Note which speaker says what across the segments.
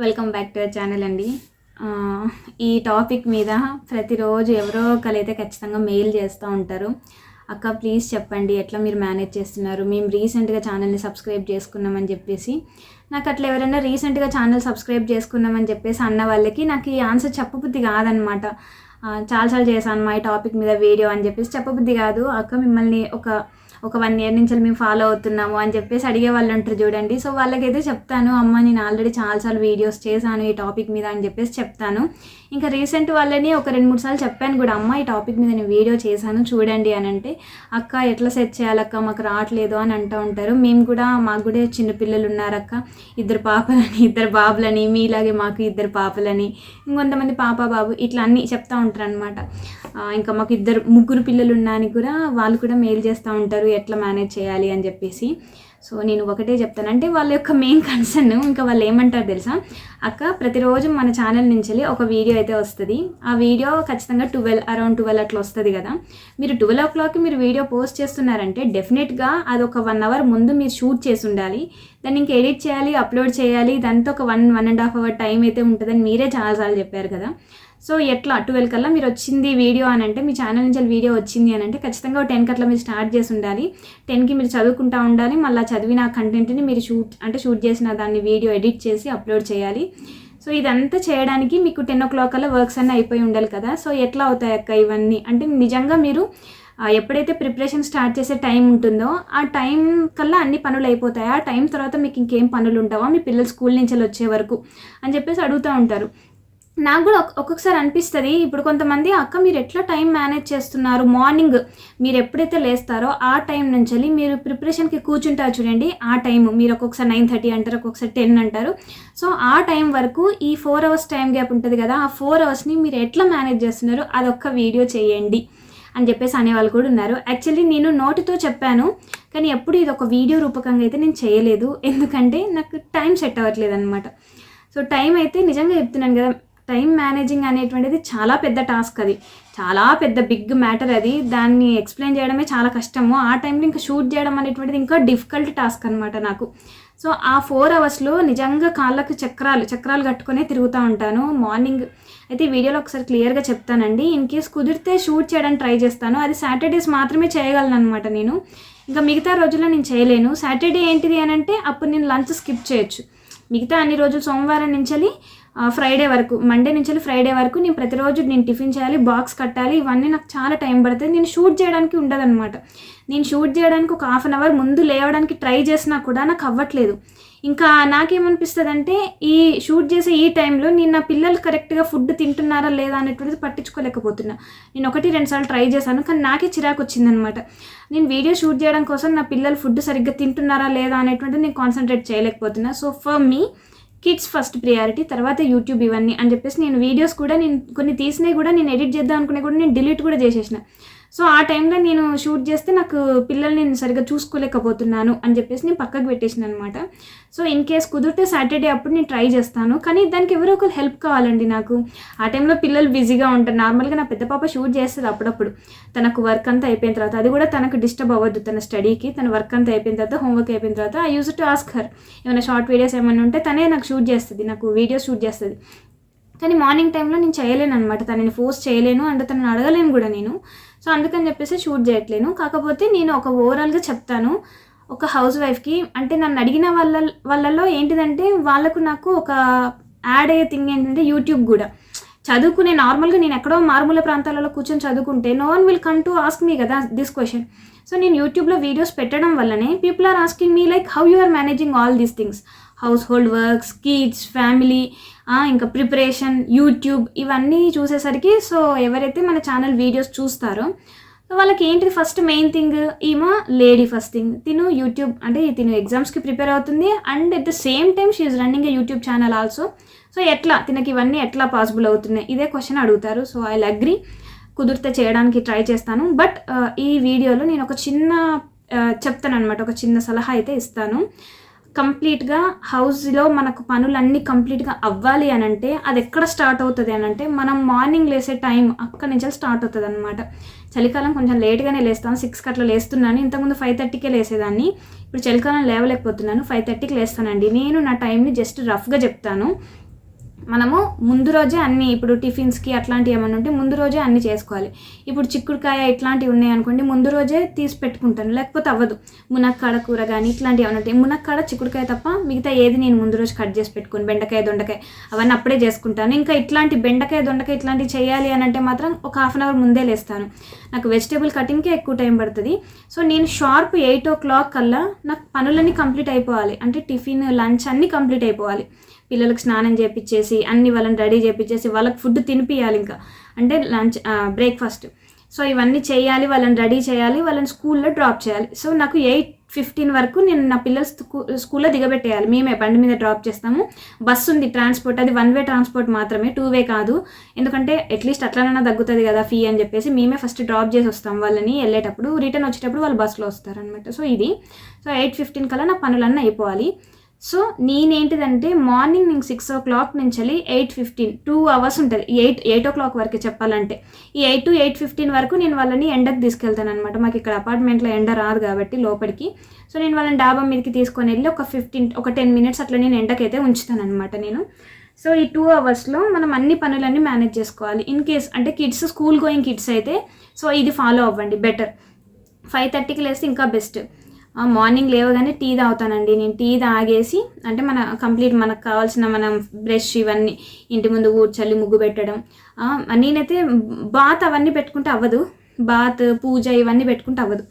Speaker 1: Welcome back to our channel అండి. ఈ topic మీద ప్రతిరోజు ఎవరో ఒకరైతే ఖచ్చితంగా మెయిల్ చేస్తూ ఉంటారు. అక్క ప్లీజ్ చెప్పండి ఎట్లా మీరు మేనేజ్ చేస్తున్నారు? మేము రీసెంట్గా ఛానల్ని సబ్స్క్రైబ్ చేసుకున్నామని చెప్పేసి. నాకు అట్లా ఎవరైనా రీసెంట్గా ఛానల్ సబ్స్క్రైబ్ చేసుకున్నామని చెప్పేసి అన్న వాళ్ళకి నాకు ఈ ఆన్సర్ చెప్పబుద్ధి కాదనమాట చాలాసార్లు చేశాను మా ఈ టాపిక్ మీద వీడియో అని చెప్పేసి చెప్పబుద్ధి కాదు. అక్క మిమ్మల్ని ఒక ఒక వన్ ఇయర్ నుంచి మేము ఫాలో అవుతున్నాము అని చెప్పేసి అడిగే వాళ్ళు ఉంటారు చూడండి. సో వాళ్ళకైతే చెప్తాను అమ్మ నేను ఆల్రెడీ చాలాసార్లు వీడియోస్ చేశాను ఈ టాపిక్ మీద అని చెప్పేసి చెప్తాను. ఇంకా రీసెంట్ వాళ్ళని ఒక రెండు మూడు సార్లు చెప్పాను కూడా అమ్మ ఈ టాపిక్ మీద నేను వీడియో చేశాను చూడండి అని అంటే అక్క ఎట్లా సెట్ చేయాలక్క? మాకు రావట్లేదు అని అంటూ ఉంటారు. మేము కూడా మాకు కూడా చిన్నపిల్లలు ఉన్నారక్క. ఇద్దరు పాపలని ఇద్దరు బాబులని మీలాగే మాకు ఇద్దరు పాపలని ఇంకొంతమంది పాప బాబు ఇట్లా అన్నీ చెప్తా ఉంటారు అనమాట ఇంకా మాకు ఇద్దరు ముగ్గురు పిల్లలు ఉన్నానికి కూడా వాళ్ళు కూడా మెయిల్ చేస్తూ ఉంటారు. ఎట్లా మేనేజ్ చేయాలి అని చెప్పేసి. సో నేను ఒకటే చెప్తాను. అంటే వాళ్ళ యొక్క మెయిన్ కన్సర్న్ ఇంకా వాళ్ళు ఏమంటారు తెలుసా? అక్క ప్రతిరోజు మన ఛానల్ నుంచి ఒక వీడియో అయితే వస్తుంది. ఆ వీడియో ఖచ్చితంగా ట్వెల్వ్ అరౌండ్ ట్వెల్వ్ అట్లా వస్తుంది కదా. మీరు ట్వెల్వ్ ఓ క్లాక్కి మీరు వీడియో పోస్ట్ చేస్తున్నారంటే డెఫినెట్గా అది ఒక వన్ అవర్ ముందు మీరు షూట్ చేసి ఉండాలి. దాన్ని ఇంకా ఎడిట్ చేయాలి అప్లోడ్ చేయాలి. దాంతో ఒక one one and half hour time అయితే ఉంటుందని మీరే చాలాసార్లు చెప్పారు కదా. సో ఎట్లా? ట్వెల్వ్ కల్లా మీరు వచ్చింది వీడియో అని అంటే మీ ఛానల్ నుంచి వీడియో వచ్చింది అని అంటే ఖచ్చితంగా టెన్ కట్లా మీరు స్టార్ట్ చేసి ఉండాలి. టెన్కి మీరు చదువుకుంటా ఉండాలి. మళ్ళీ చదివిన కంటెంట్ని మీరు షూట్ అంటే షూట్ చేసిన దాన్ని వీడియో ఎడిట్ చేసి అప్లోడ్ చేయాలి. సో ఇదంతా చేయడానికి మీకు టెన్ ఓ క్లాక్ కల్లా వర్క్స్ అన్నీ అయిపోయి ఉండాలి కదా. సో ఎట్లా అవుతాయి అక్క ఇవన్నీ? అంటే నిజంగా మీరు ఎప్పుడైతే ప్రిపరేషన్ స్టార్ట్ చేసే టైం ఉంటుందో ఆ టైం కల్లా అన్ని పనులు అయిపోతాయి. ఆ టైం తర్వాత మీకు ఇంకేం పనులు ఉంటావా? మీ పిల్లలు స్కూల్ నుంచి వచ్చే వరకు అని చెప్పేసి అడుగుతూ ఉంటారు. నాకు కూడా ఒక్కొక్కసారి అనిపిస్తుంది ఇప్పుడు కొంతమంది అక్క మీరు ఎట్లా టైం మేనేజ్ చేస్తున్నారు? మార్నింగ్ మీరు ఎప్పుడైతే లేస్తారో ఆ టైం నుంచి వెళ్ళి మీరు ప్రిపరేషన్కి కూర్చుంటారు చూడండి ఆ టైం మీరు ఒక్కొక్కసారి నైన్ థర్టీ అంటారు ఒక్కొక్కసారి టెన్ అంటారు. సో ఆ టైం వరకు ఈ ఫోర్ అవర్స్ టైం గ్యాప్ ఉంటుంది కదా ఆ ఫోర్ అవర్స్ని మీరు ఎట్లా మేనేజ్ చేస్తున్నారు అదొక్క వీడియో చేయండి. అని చెప్పేసి అనేవాళ్ళు కూడా ఉన్నారు. యాక్చువల్లీ నేను నోటితో చెప్పాను కానీ ఎప్పుడు ఇది ఒక వీడియో రూపకంగా అయితే నేను చేయలేదు. ఎందుకంటే నాకు టైం సెట్ అవ్వట్లేదు అనమాట సో టైం అయితే నిజంగా చెప్తున్నాను కదా టైం మేనేజింగ్ అనేటువంటిది చాలా పెద్ద టాస్క్ అది. చాలా పెద్ద బిగ్ మ్యాటర్ అది. దాన్ని ఎక్స్ప్లెయిన్ చేయడమే చాలా కష్టము. ఆ టైంలో ఇంకా షూట్ చేయడం అనేటువంటిది ఇంకా డిఫికల్ట్ టాస్క్ అనమాట నాకు. సో ఆ ఫోర్ అవర్స్లో నిజంగా కాళ్ళకు చక్రాలు చక్రాలు కట్టుకునే తిరుగుతూ ఉంటాను. మార్నింగ్ అయితే వీడియోలో ఒకసారి క్లియర్గా చెప్తానండి. ఇన్ కేస్ కుదిరితే షూట్ చేయడానికి ట్రై చేస్తాను. అది సాటర్డేస్ మాత్రమే చేయగలను అనమాట నేను. ఇంకా మిగతా రోజుల్లో నేను చేయలేను. సాటర్డే ఏంటిది అని అంటే అప్పుడు నేను లంచ్ స్కిప్ చేయొచ్చు. మిగతా అన్ని రోజులు సోమవారం నుంచి ఫ్రైడే వరకు మండే నుంచి ఫ్రైడే వరకు నేను ప్రతిరోజు నేను టిఫిన్ చేయాలి బాక్స్ కట్టాలి ఇవన్నీ నాకు చాలా టైం పడుతుంది. నేను షూట్ చేయడానికి ఉండదన్నమాట. నేను షూట్ చేయడానికి ఒక హాఫ్ అన్ అవర్ ముందు లేవడానికి ట్రై చేసినా కూడా నాకు అవ్వట్లేదు. ఇంకా నాకేమనిపిస్తుంది అంటే ఈ షూట్ చేసే ఈ టైంలో నేను నా పిల్లలు కరెక్ట్గా ఫుడ్ తింటున్నారా లేదా అనేటువంటిది పట్టించుకోలేకపోతున్నా. నేను ఒకటి రెండు సార్లు ట్రై చేశాను కానీ నాకే చిరాకు వచ్చిందనమాట నేను వీడియో షూట్ చేయడం కోసం నా పిల్లలు ఫుడ్ సరిగ్గా తింటున్నారా లేదా అనేటువంటిది నేను concentrate చేయలేకపోతున్నా. So for me kids first priority తర్వాత యూట్యూబ్ ఇవన్నీ అని చెప్పేసి నేను వీడియోస్ కూడా నేను కొన్ని తీసినవి కూడా నేను ఎడిట్ చేద్దాం అనుకునే కూడా నేను డిలీట్ కూడా చేసేసిన. సో ఆ టైంలో నేను షూట్ చేస్తే నాకు పిల్లల్ని నేను సరిగ్గా చూసుకోలేకపోతున్నాను అని చెప్పేసి నేను పక్కకు పెట్టేసిన అనమాట సో ఇన్ కేస్ కుదిరితే సాటర్డే అప్పుడు నేను ట్రై చేస్తాను. కానీ దానికి ఎవరో ఒకరు హెల్ప్ కావాలండి నాకు. ఆ టైంలో పిల్లలు బిజీగా ఉంటారు. నార్మల్గా నా పెద్ద పాప షూట్ చేస్తుంది అప్పుడప్పుడు. తనకు వర్క్ అంతా అయిపోయిన తర్వాత అది కూడా తనకు డిస్టర్బ్ అవ్వద్దు తన స్టడీకి. తన వర్క్ అంతా అయిపోయిన తర్వాత హోంవర్క్ అయిపోయిన తర్వాత I use to ask her. ఏమైనా షార్ట్ వీడియోస్ ఏమైనా ఉంటే తనే నాకు షూట్ చేస్తుంది. నాకు వీడియోస్ షూట్ చేస్తుంది. కానీ మార్నింగ్ టైంలో నేను చేయలేను అనమాట తనని ఫోర్స్ చేయలేను. అండ్ తనని అడగలేను కూడా నేను. సో అందుకని చెప్పేసి షూట్ చేయట్లేను. కాకపోతే నేను ఒక ఓవరాల్గా చెప్తాను. ఒక హౌస్ వైఫ్కి అంటే నన్ను అడిగిన వాళ్ళ వాళ్ళలో ఏంటిదంటే వాళ్ళకు నాకు ఒక యాడ్ అయ్యే థింగ్ ఏంటంటే యూట్యూబ్ కూడా. చదువుకునే నార్మల్గా నేను ఎక్కడో మారుమూల ప్రాంతాలలో కూర్చొని చదువుకుంటే no one will come to ask me కదా దిస్ క్వశ్చన్ సో నేను యూట్యూబ్లో వీడియోస్ పెట్టడం వల్లనే people are asking me like how you are managing all these things household works kids family ఇంకా ప్రిపరేషన్ యూట్యూబ్ ఇవన్నీ చూసేసరికి సో ఎవరైతే మన ఛానల్ వీడియోస్ చూస్తారో వాళ్ళకి ఏంటిది ఫస్ట్ మెయిన్ థింగ్? ఈమో లేడీ ఫస్ట్ థింగ్. తిను యూట్యూబ్ అంటే తిను ఎగ్జామ్స్కి ప్రిపేర్ అవుతుంది. And at the same time she running a YouTube channel also. So ఎట్లా? తినకి ఇవన్నీ ఎట్లా పాసిబుల్ అవుతున్నాయి? ఇదే క్వశ్చన్ అడుగుతారు. So I agree. కుదిరితే చేయడానికి ట్రై చేస్తాను. బట్ ఈ వీడియోలో నేను ఒక చిన్న చెప్తాను అనమాట ఒక చిన్న సలహా అయితే ఇస్తాను. కంప్లీట్గా హౌస్లో మనకు పనులన్నీ కంప్లీట్గా అవ్వాలి అని అంటే అది ఎక్కడ స్టార్ట్ అవుతుంది అని అంటే మనం మార్నింగ్ లేసే టైం అక్కడి నుంచి స్టార్ట్ అవుతుంది అనమాట చలికాలం కొంచెం లేట్గానే లేస్తాను సిక్స్కి అట్లా లేస్తున్నాను. ఇంతకుముందు ఫైవ్ థర్టీకే లేసేదాన్ని ఇప్పుడు చలికాలం లేవలేకపోతున్నాను ఫైవ్ థర్టీకి లేస్తానండి. నేను నా టైంని జస్ట్ రఫ్గా చెప్తాను. మనము ముందు రోజే అన్ని ఇప్పుడు టిఫిన్స్కి అట్లాంటివి ఏమైనా ఉంటే ముందు రోజే అన్ని చేసుకోవాలి. ఇప్పుడు చిక్కుడుకాయ ఇట్లాంటివి ఉన్నాయి అనుకోండి ముందు రోజే తీసి పెట్టుకుంటాను. లేకపోతే అవ్వదు. మునక్కాడ కూర కానీ ఇట్లాంటివి ఏమైనా ఉంటాయి మునక్కాడ చిక్కుడుకాయ తప్ప మిగతా ఏది నేను ముందు రోజు కట్ చేసి పెట్టుకుని. బెండకాయ దొండకాయ అవన్నీ అప్పుడే చేసుకుంటాను. ఇంకా ఇట్లాంటి బెండకాయ దొండకాయ ఇట్లాంటివి చేయాలి అని అంటే మాత్రం ఒక హాఫ్ అన్ అవర్ ముందే లేస్తాను. నాకు వెజిటేబుల్ కటింగ్కే ఎక్కువ టైం పడుతుంది. సో నేను షార్ప్ ఎయిట్ ఓ క్లాక్ కల్లా నాకు పనులన్నీ కంప్లీట్ అయిపోవాలి. అంటే టిఫిన్ లంచ్ అన్నీ కంప్లీట్ అయిపోవాలి. పిల్లలకు స్నానం చేపించేసి అన్ని వాళ్ళని రెడీ చేపించేసి వాళ్ళకి ఫుడ్ తినిపియాలి ఇంకా. అంటే లంచ్ బ్రేక్ఫాస్ట్. సో ఇవన్నీ చేయాలి వాళ్ళని రెడీ చేయాలి వాళ్ళని స్కూల్లో డ్రాప్ చేయాలి. సో నాకు ఎయిట్ ఫిఫ్టీన్ వరకు నేను నా పిల్లలు స్కూల్లో దిగబెట్టేయాలి. మేమే బండి మీద డ్రాప్ చేస్తాము. బస్సు ఉంది ట్రాన్స్పోర్ట్. అది వన్ వే ట్రాన్స్పోర్ట్ మాత్రమే టూ వే కాదు. ఎందుకంటే అట్లీస్ట్ అట్లనైనా తగ్గుతుంది కదా ఫీ అని చెప్పేసి మేమే ఫస్ట్ డ్రాప్ చేసి వస్తాం వాళ్ళని వెళ్ళేటప్పుడు. రిటర్న్ వచ్చేటప్పుడు వాళ్ళు బస్సులో వస్తారనమాట సో ఇది. సో ఎయిట్ ఫిఫ్టీన్ కల్లా నా పనులన్నీ అయిపోవాలి. సో నేనేంటిదంటే మార్నింగ్ నేను సిక్స్ ఓ క్లాక్ నుంచి వెళ్ళి ఎయిట్ ఫిఫ్టీన్ టూ అవర్స్ ఉంటుంది. ఎయిట్ ఎయిట్ ఓ క్లాక్ వరకు చెప్పాలంటే. ఈ ఎయిట్ టు ఎయిట్ ఫిఫ్టీన్ వరకు నేను వాళ్ళని ఎండకు తీసుకెళ్తాను అనమాట మాకు ఇక్కడ అపార్ట్మెంట్లో ఎండ రాదు కాబట్టి లోపలికి. సో నేను వాళ్ళని డాబా మీదకి తీసుకొని వెళ్ళి ఒక ఫిఫ్టీన్ ఒక టెన్ మినిట్స్ అట్లా నేను ఎండకైతే ఉంచుతాను అనమాట నేను. సో ఈ టూ అవర్స్లో మనం అన్ని పనులన్నీ మేనేజ్ చేసుకోవాలి. ఇన్ కేస్ అంటే కిడ్స్ స్కూల్ గోయింగ్ కిడ్స్ అయితే సో ఇది ఫాలో అవ్వండి బెటర్ ఫైవ్ థర్టీకి లేస్తే ఇంకా బెస్ట్ మార్నింగ్ లేవగానే టీ తాగుతానండి. నేను టీ తాగేసి అంటే మన కంప్లీట్ మనకు కావాల్సిన మనం బ్రష్ ఇవన్నీ ఇంటి ముందు కూర్చొని ముగ్గు పెట్టడం నేనైతే బాత్ అవన్నీ పెట్టుకుంటే అవ్వదు. బాత్ పూజ ఇవన్నీ పెట్టుకుంటే అవ్వదు.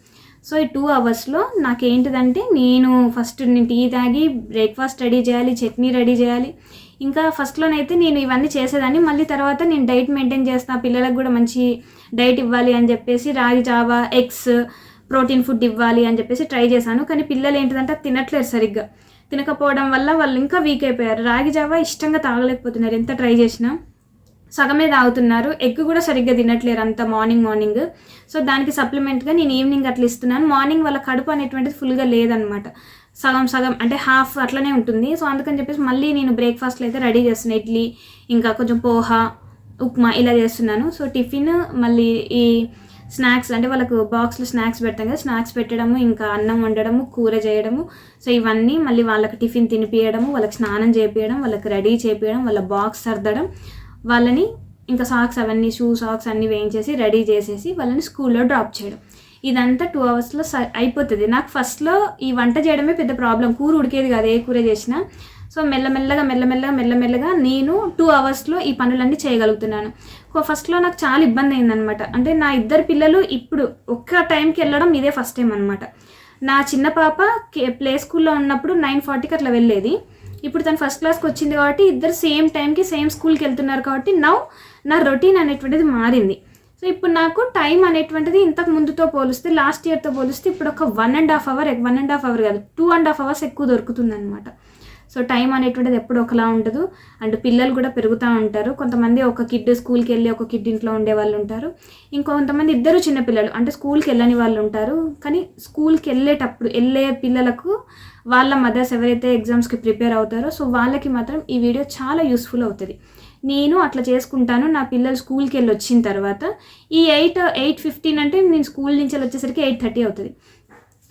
Speaker 1: సో ఈ టూ అవర్స్లో నాకేంటిదంటే నేను ఫస్ట్ నేను టీ తాగి బ్రేక్ఫాస్ట్ రెడీ చేయాలి చట్నీ రెడీ చేయాలి. ఇంకా ఫస్ట్లోనైతే నేను ఇవన్నీ చేసేదాన్ని. మళ్ళీ తర్వాత నేను డైట్ మెయింటైన్ చేస్తాను పిల్లలకు కూడా మంచి డైట్ ఇవ్వాలి అని చెప్పేసి రాగి జావా ఎగ్స్ ప్రోటీన్ ఫుడ్ ఇవ్వాలి అని చెప్పేసి ట్రై చేశాను. కానీ పిల్లలు ఏంటిదంటే అది తినట్లేరు సరిగ్గా. తినకపోవడం వల్ల వాళ్ళు ఇంకా వీక్ అయిపోయారు. రాగి జావా ఇష్టంగా తాగలేకపోతున్నారు. ఎంత ట్రై చేసినా సగమే తాగుతున్నారు. ఎగ్ కూడా సరిగ్గా తినట్లేరు అంత మార్నింగ్ మార్నింగ్ సో దానికి సప్లిమెంట్గా నేను ఈవినింగ్ అట్లా ఇస్తున్నాను. మార్నింగ్ వాళ్ళ కడుపు అనేటువంటిది ఫుల్గా లేదనమాట. సగం సగం అంటే హాఫ్ అట్లనే ఉంటుంది. సో అందుకని చెప్పేసి మళ్ళీ నేను బ్రేక్ఫాస్ట్లో అయితే రెడీ చేస్తున్నాను ఇడ్లీ ఇంకా కొంచెం పోహా ఉప్మా ఇలా చేస్తున్నాను. సో టిఫిన్ మళ్ళీ ఈ స్నాక్స్ అంటే వాళ్ళకు బాక్స్లో స్నాక్స్ పెడతాం కదా స్నాక్స్ పెట్టడము ఇంకా అన్నం వండడము కూర చేయడము. సో ఇవన్నీ మళ్ళీ వాళ్ళకి టిఫిన్ తినిపించడము వాళ్ళకి స్నానం చేపించడం వాళ్ళకి రెడీ చేపించడం వాళ్ళ బాక్స్ సర్దడం వాళ్ళని ఇంకా సాక్స్ అవన్నీ షూ సాక్స్ అన్నీ వేయించేసి రెడీ చేసేసి వాళ్ళని స్కూల్లో డ్రాప్ చేయడం. ఇదంతా టూ అవర్స్లో స అయిపోతుంది. నాకు ఫస్ట్లో ఈ వంట చేయడమే పెద్ద ప్రాబ్లం. కూర ఉడికేది కాదు ఏ కూర చేసినా. సో మెల్లమెల్లగా మెల్లమెల్లగా మెల్లమెల్లగా నేను టూ అవర్స్లో ఈ పనులన్నీ చేయగలుగుతున్నాను. ఫస్ట్లో నాకు చాలా ఇబ్బంది అయిందనమాట అంటే నా ఇద్దరు పిల్లలు ఇప్పుడు ఒక్క టైంకి వెళ్ళడం ఇదే ఫస్ట్ టైం అనమాట నా చిన్న పాప ప్లే స్కూల్లో ఉన్నప్పుడు నైన్ ఫార్టీకి అట్లా వెళ్ళేది. ఇప్పుడు తను ఫస్ట్ క్లాస్కి వచ్చింది కాబట్టి ఇద్దరు సేమ్ టైంకి సేమ్ స్కూల్కి వెళ్తున్నారు కాబట్టి నౌ నా రొటీన్ అనేటువంటిది మారింది. సో ఇప్పుడు నాకు టైం అనేటువంటిది ఇంతకు ముందుతో పోలిస్తే లాస్ట్ ఇయర్తో పోలిస్తే ఇప్పుడు ఒక one and half hour one and half hour కాదు టూ అండ్ హాఫ్ అవర్స్ ఎక్కువ దొరుకుతుంది అనమాట సో టైం అనేటువంటిది ఎప్పుడు ఒకలా ఉండదు. అండ్ పిల్లలు కూడా పెరుగుతూ ఉంటారు. కొంతమంది ఒక కిడ్ స్కూల్కి వెళ్ళి ఒక కిడ్ ఇంట్లో ఉండే వాళ్ళు ఉంటారు. ఇంకొంతమంది ఇద్దరు చిన్నపిల్లలు అంటే స్కూల్కి వెళ్ళని వాళ్ళు ఉంటారు. కానీ స్కూల్కి వెళ్ళేటప్పుడు వెళ్ళే పిల్లలకు వాళ్ళ మదర్స్ ఎవరైతే ఎగ్జామ్స్కి ప్రిపేర్ అవుతారో సో వాళ్ళకి మాత్రం ఈ వీడియో చాలా యూస్ఫుల్ అవుతుంది. నేను అట్లా చేసుకుంటాను. నా పిల్లలు స్కూల్కి వెళ్ళి వచ్చిన తర్వాత ఈ ఎయిట్ ఎయిట్ ఫిఫ్టీన్ అంటే నేను స్కూల్ నుంచి వెళ్ళి వచ్చేసరికి ఎయిట్ థర్టీ అవుతుంది.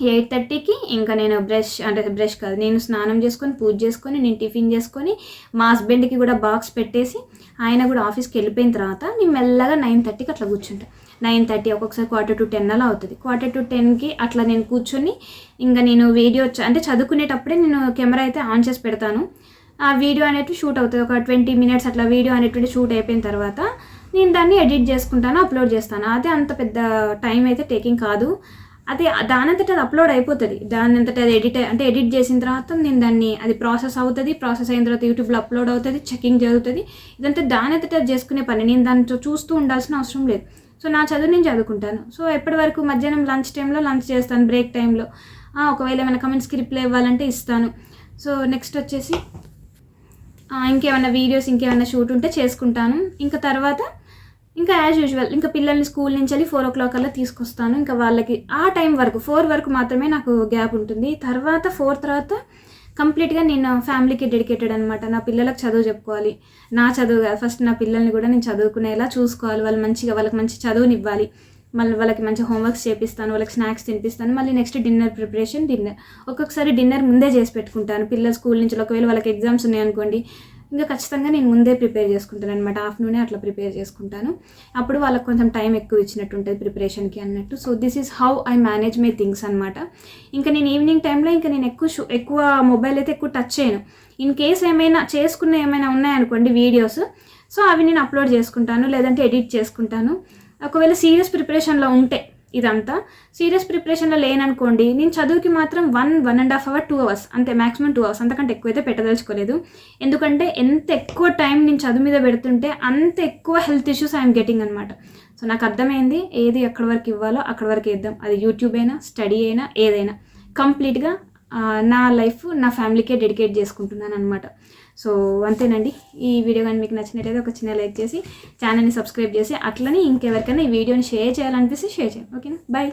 Speaker 1: ఎయిట్ థర్టీకి ఇంకా నేను బ్రష్ అంటే బ్రష్ కాదు నేను స్నానం చేసుకొని పూజ చేసుకొని నేను టిఫిన్ చేసుకొని మా హస్బెండ్కి కూడా బాక్స్ పెట్టేసి ఆయన కూడా ఆఫీస్కి వెళ్ళిపోయిన తర్వాత నేను మెల్లగా నైన్ థర్టీకి అట్లా కూర్చుంటా. నైన్ థర్టీ ఒక్కొక్కసారి క్వార్టర్ టు టెన్ అలా అవుతుంది. క్వార్టర్ టు టెన్కి అట్లా నేను కూర్చొని ఇంకా నేను వీడియో చ- అంటే చదువుకునేటప్పుడే నేను కెమెరా అయితే ఆన్ చేసి పెడతాను. ఆ వీడియో అనేటివి షూట్ అవుతుంది. ఒక ట్వంటీ మినిట్స్ అట్లా వీడియో అనేటువంటి షూట్ అయిపోయిన తర్వాత నేను దాన్ని ఎడిట్ చేసుకుంటాను అప్లోడ్ చేస్తాను. అదే అంత పెద్ద టైం అయితే టేకింగ్ కాదు. అది దానంతట అది అప్లోడ్ అయిపోతుంది. దాని అంతట అది ఎడిట్ అంటే ఎడిట్ చేసిన తర్వాత నేను దాన్ని అది ప్రాసెస్ అవుతుంది. ప్రాసెస్ అయిన తర్వాత యూట్యూబ్లో అప్లోడ్ అవుతుంది చెకింగ్ జరుగుతుంది. ఇదంతా దాని అంతట అది చేసుకునే పని. నేను దాంట్లో చూస్తూ ఉండాల్సిన అవసరం లేదు. సో నా చదువు నేను చదువుకుంటాను. సో ఎప్పటి వరకు మధ్యాహ్నం లంచ్ టైంలో లంచ్ చేస్తాను బ్రేక్ టైంలో ఒకవేళ ఏమైనా కమెంట్స్కి రిప్లై ఇవ్వాలంటే ఇస్తాను. సో నెక్స్ట్ వచ్చేసి ఇంకేమైనా వీడియోస్ ఇంకేమైనా షూట్ ఉంటే చేసుకుంటాను. ఇంకా తర్వాత ఇంకా యాజ్ యూజువల్ ఇంకా పిల్లల్ని స్కూల్ నుంచి వెళ్ళి ఫోర్ ఓ క్లాక్ అలా తీసుకొస్తాను. ఇంకా వాళ్ళకి ఆ టైం వరకు ఫోర్ వరకు మాత్రమే నాకు గ్యాప్ ఉంటుంది. తర్వాత ఫోర్ తర్వాత కంప్లీట్గా నేను ఫ్యామిలీకి డెడికేటెడ్ అనమాట నా పిల్లలకు చదువు చెప్పుకోవాలి. నా చదువు కాదు ఫస్ట్ నా పిల్లల్ని కూడా నేను చదువుకునేలా చూసుకోవాలి. వాళ్ళు మంచిగా వాళ్ళకి మంచి చదువునివ్వాలి. మళ్ళీ వాళ్ళకి మంచి హోంవర్క్స్ చేపిస్తాను వాళ్ళకి స్నాక్స్ తినిపిస్తాను. మళ్ళీ నెక్స్ట్ డిన్నర్ ప్రిపరేషన్ డిన్నర్ ఒక్కొక్కసారి డిన్నర్ ముందే చేసి పెట్టుకుంటాను. పిల్లల స్కూల్ నుంచి ఒకవేళ వాళ్ళకి ఎగ్జామ్స్ ఉన్నాయనుకోండి ఇంకా ఖచ్చితంగా నేను ముందే ప్రిపేర్ చేసుకుంటాను అనమాట ఆఫ్టర్నూనే అట్లా ప్రిపేర్ చేసుకుంటాను. అప్పుడు వాళ్ళకి కొంచెం టైం ఎక్కువ ఇచ్చినట్టు ఉంటుంది ప్రిపరేషన్కి అన్నట్టు. So this is how I manage my things అనమాట ఇంకా నేను ఈవినింగ్ టైంలో ఇంకా నేను ఎక్కువ షూ ఎక్కువ మొబైల్ అయితే ఎక్కువ టచ్ చేయను. ఇన్ కేస్ ఏమైనా చేసుకున్న ఏమైనా ఉన్నాయనుకోండి వీడియోస్. సో అవి నేను అప్లోడ్ చేసుకుంటాను లేదంటే ఎడిట్ చేసుకుంటాను. ఒకవేళ సీరియస్ ప్రిపరేషన్లో ఉంటే. ఇదంతా. సీరియస్ ప్రిపరేషన్లో లేననుకోండి నేను చదువుకి మాత్రం one one and half hour two hours అంతే మాక్సిమం టూ అవర్స్ అంతకంటే ఎక్కువైతే పెట్టదలుచుకోలేదు. ఎందుకంటే ఎంత ఎక్కువ టైం నేను చదువు మీద పెడుతుంటే అంత ఎక్కువ హెల్త్ ఇష్యూస్ ఐఎమ్ గెటింగ్ అనమాట సో నాకు అర్థమైంది ఏది ఎక్కడి వరకు ఇవ్వాలో అక్కడి వరకు ఇద్దాం. అది యూట్యూబ్ అయినా స్టడీ అయినా ఏదైనా. కంప్లీట్గా నా లైఫ్ నా ఫ్యామిలీకే డెడికేట్ చేసుకుంటున్నాను అనమాట సో అంతేనండి. ఈ వీడియో కానీ మీకు నచ్చినట్టయితే ఒక చిన్న లైక్ చేసి ఛానల్ని సబ్స్క్రైబ్ చేసి అట్లనే ఇంకెవరికైనా ఈ వీడియోని షేర్ చేయాలనిపిస్తే షేర్ చేయండి. ఓకేనా? బాయ్.